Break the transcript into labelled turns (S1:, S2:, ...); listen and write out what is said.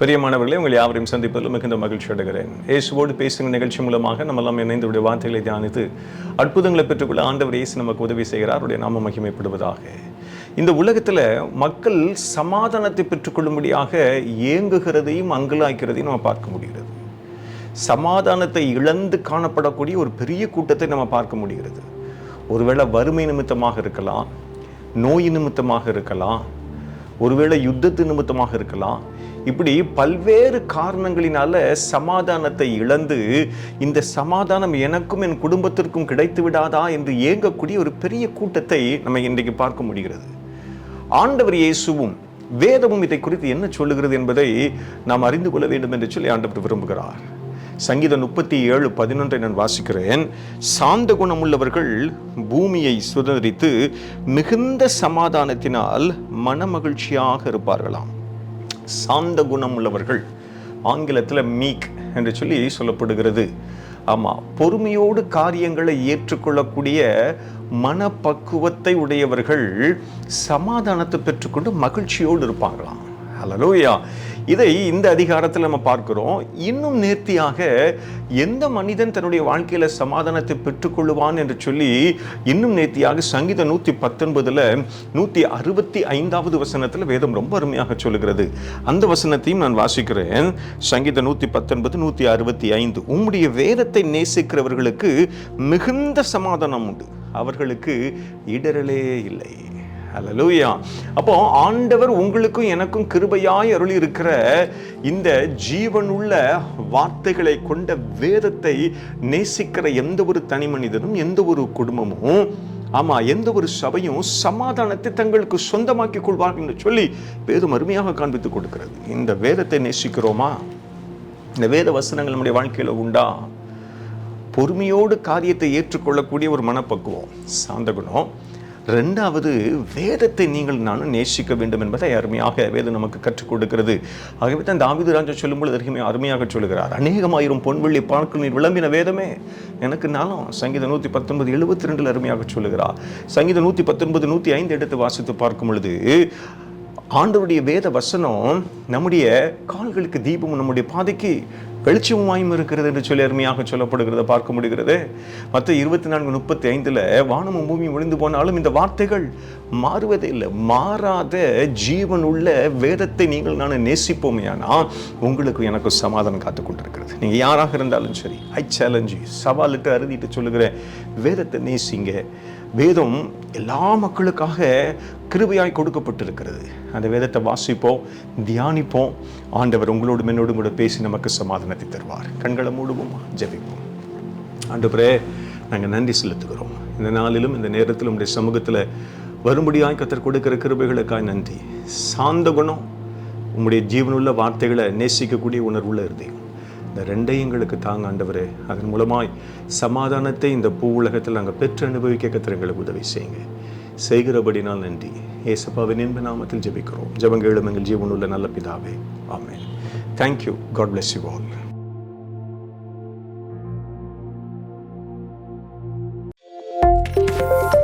S1: பெரியமானவர்களே உங்கள் யாவரையும் சந்திப்பதில் மிகுந்த மகிழ்ச்சி அடைகிறேன். இயேசுவோடு பேசுகிற நிகழ்ச்சி மூலமாக நம்ம எல்லாம் இணைந்து வார்த்தைகளை தியானித்து அற்புதங்களை பெற்றுக்கொள்ள ஆண்டவர் இயேசு நமக்கு உதவி செய்கிறார். அவருடைய நாம மகிமைப்படுவதாக. இந்த உலகத்தில் மக்கள் சமாதானத்தை பெற்றுக்கொள்ளும்படியாக ஏங்குகிறதையும் அங்கலாய்க்கிறதையும் நம்ம பார்க்க முடிகிறது. சமாதானத்தை இழந்து காணப்படக்கூடிய ஒரு பெரிய கூட்டத்தை நம்ம பார்க்க முடிகிறது. ஒருவேளை வறுமை நிமித்தமாக இருக்கலாம் நோய் நிமித்தமாக இருக்கலாம் ஒருவேளை யுத்தத்து நிமித்தமாக இருக்கலாம் இப்படி பல்வேறு காரணங்களினால சமாதானத்தை இழந்து இந்த சமாதானம் எனக்கும் என் குடும்பத்திற்கும் கிடைத்து விடாதா என்று ஏங்கக்கூடிய ஒரு பெரிய கூட்டத்தை நம்ம இன்றைக்கு பார்க்க முடிகிறது. ஆண்டவர் இயேசுவும் வேதமும் இதை குறித்து என்ன சொல்லுகிறது என்பதை நாம் அறிந்து கொள்ள வேண்டும் என்று சொல்லி ஆண்டவர் விரும்புகிறார். சங்கீதம் முப்பத்தி ஏழு பதினொன்றை நான் வாசிக்கிறேன். சாந்த குணமுள்ளவர்கள் பூமியை சுதந்திரித்து மிகுந்த சமாதானத்தினால் மனமகிழ்ச்சியாக இருப்பார்களாம். சாந்த குணம் உள்ளவர்கள். ஆங்கிலத்தில் மீக் என்று சொல்லி சொல்லப்படுகிறது. ஆமாம் பொறுமையோடு காரியங்களை ஏற்றுக்கொள்ளக்கூடிய மனப்பக்குவத்தை உடையவர்கள் சமாதானத்தை பெற்றுக்கொண்டு மகிழ்ச்சியோடு இருப்பாங்களாம். ஹலலூயா இதை இந்த அதிகாரத்தில் நம்ம பார்க்கிறோம். இன்னும் நேர்த்தியாக எந்த மனிதன் தன்னுடைய வாழ்க்கையில் சமாதானத்தை பெற்றுக்கொள்ளுவான் என்று சொல்லி இன்னும் நேர்த்தியாக சங்கீதம் நூற்றி பத்தொன்பதில் நூற்றி அறுபத்தி ஐந்தாவது வசனத்தில் வேதம் ரொம்ப அருமையாக சொல்லுகிறது. அந்த வசனத்தையும் நான் வாசிக்கிறேன். சங்கீதம் நூற்றி பத்தொன்பது நூற்றி அறுபத்தி ஐந்து. உம்முடைய வேதத்தை நேசிக்கிறவர்களுக்கு மிகுந்த சமாதானம் உண்டு. அவர்களுக்கு இடரலே இல்லை. ஹலலூயா அப்போ ஆண்டவர் உங்களுக்கும் எனக்கும் கிருபையாய் அருள் இருக்கிற இந்த ஜீவனுள்ள வார்த்தைகளை கொண்ட வேதத்தை நேசிக்கிற எந்த ஒரு தனி மனிதனும் எந்த ஒரு குடும்பமும் ஆமா எந்த ஒரு சபையும் சமாதானத்தை தங்களுக்கு சொந்தமாக்கி கொள்வார்கள் என்று சொல்லி வேதம் அருமையாக காண்பித்துக் கொடுக்கிறது. இந்த வேதத்தை நேசிக்கிறோமா? இந்த வேத வசனங்கள் நம்முடைய வாழ்க்கையில உண்டா? பொறுமையோடு காரியத்தை ஏற்றுக்கொள்ளக்கூடிய ஒரு மனப்பக்குவம் சாந்த குணம் ரெண்டாவது வேதத்தை நீங்கள் நானும் நேசிக்க வேண்டும் என்பதை அருமையாக வேதம் நமக்கு கற்றுக் கொடுக்கிறது. ஆகவே தான் தாவிது ராஜா சொல்லும்போது அருமை அருமையாக சொல்லுகிறார். அநேகமாயிரம் பொன்வெள்ளி பார்க்க நீர் விளம்பின வேதமே. எனக்கு நாளும் சங்கீதம் நூற்றி பத்தொன்பது எழுபத்தி ரெண்டில் அருமையாக சொல்லுகிறார். சங்கீதம் நூற்றி பத்தொன்பது நூற்றி ஐந்து எடுத்து வாசித்து பார்க்கும் பொழுது ஆண்டவருடைய வேத வசனம் நம்முடைய கால்களுக்கு தீபமும் நம்முடைய பாதைக்கு வெளிச்சமாயும் இருக்கிறது என்று சொல்லி அருமையாக சொல்லப்படுகிறத பார்க்க முடிகிறது. மற்ற இருபத்தி நான்கு முப்பத்தி ஐந்தில் வானமும் பூமி ஒளிந்து போனாலும் இந்த வார்த்தைகள் மாறுவதே இல்லை. மாறாத ஜீவன் உள்ள வேதத்தை நீங்கள் நான் நேசிப்போமையானா உங்களுக்கு எனக்கு சமாதானம் காத்து கொண்டிருக்கிறது. நீங்கள் யாராக இருந்தாலும் சரி ஐ சேலஞ்சு சவாலிட்டு அறுதிட்டு சொல்லுகிறேன் வேதத்தை நேசிங்க. வேதம் எல்லா மக்களுக்காக கிருபையாய் கொடுக்கப்பட்டிருக்கிறது. அந்த வேதத்தை வாசிப்போம் தியானிப்போம். ஆண்டவர் உங்களோடு என்னோடும் கூட பேசி நமக்கு சமாதானத்தை தருவார். கண்களை மூடுவோம்? ஜெபிப்போம். ஆண்டவரே நாங்கள் நன்றி செலுத்துகிறோம். இந்த நாளிலும் இந்த நேரத்திலும் உடைய சமூகத்தில் வரும்படியாய் கத்தர் கொடுக்கிற கிருபைகளுக்காய் நன்றி. சாந்த குணம் உங்களுடைய ஜீவனுள்ள வார்த்தைகளை நேசிக்கக்கூடிய உணர்வுள்ள இருதயம் இந்த ரெண்டையும் எங்களுக்கு தாங்க ஆண்டவரே. அதன் மூலமாய் சமாதானத்தை இந்த பூ உலகத்தில் நாங்கள் பெற்று அனுபவிக்க கத்திர எங்களுக்கு உதவி செய்யுங்க. செய்கிறபடினால் நன்றி ஏசப்பாவின் இன்ப நாமத்தில் ஜெபிக்கிறோம் ஜபங்களும் எங்கள் ஜீவனுள்ள நல்ல பிதாவே ஆமேன் thank you God bless you all thank you